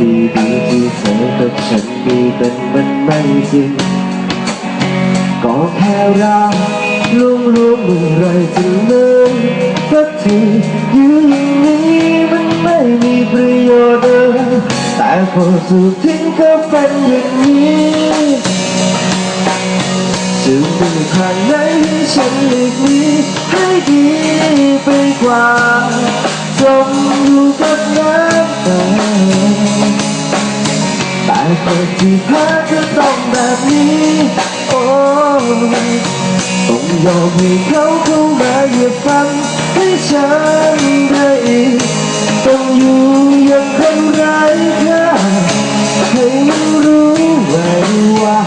ดีๆที่เธอกับฉันมีเป็นมันไม่จริง ก็แค่รักลวงลวงเมื่อไรจะเลิกสักทีอยู่อย่างนี้มันไม่มีประโยชน์อะไรแต่พอสุดทิ้งก็เป็นอย่างนี้จะมีทางไหนให้ฉันหลีกหนีให้ดีไปกว่าจมอยู่กับน้ำตา แต่เปิดที่พักก็ต้องแบบนี้ โอ้ต้องยอมให้เขาเข้ามาเหยียบฟันให้ฉันได้อีกต้องอยู่อย่างคนไร้ค่าให้มันรู้ไว้ว่า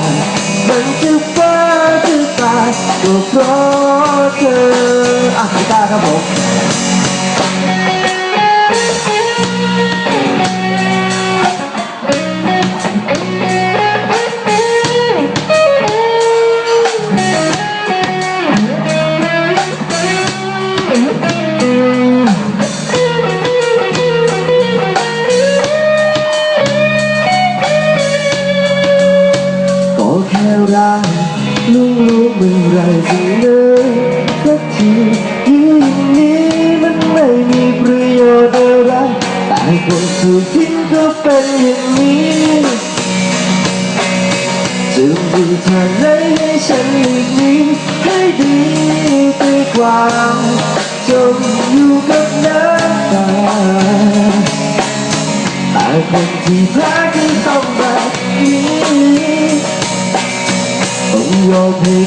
มันจะฟ้าจะตายก็เพราะเธออะกีตาร์ครับผม รู้เมื่อไรจะเลิกสักทียืนอย่างนี้มันไม่มีประโยชน์อะไรแต่คนถูกทิ้งก็เป็นอย่างนี้จะมีทางไหนให้ฉันหลีกหนีให้ดีไปกว่าจมอยู่กับน้ำตาแต่คนที่พลาดก็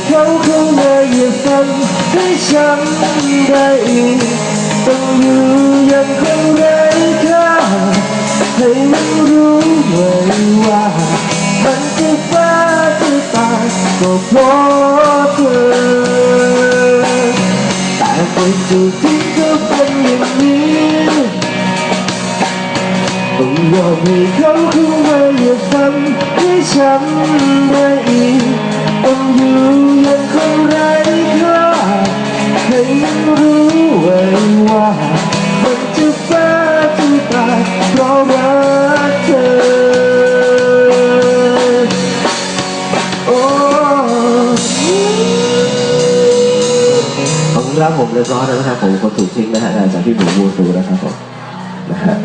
เขาเข้ามาเยียบซ้ำให้ฉันได้อีกต้องอยู่อย่างคนไร้ค่าให้มันรู้ไว้ว่า มันจะฟ้าจะตายก็เพราะเธอแต่คนจุดที่ก็เป็นอย่างนี้ต้องยอมให้เขาเข้ามาอย่าฟังให้ฉันได้อีก รักเธอ โอ้ขอบคุณครับผมเรียบร้อยแล้วนะครับผมคนถูกทิ้งนะฮะจากพี่หมูมูสูนะครับผมนะฮะ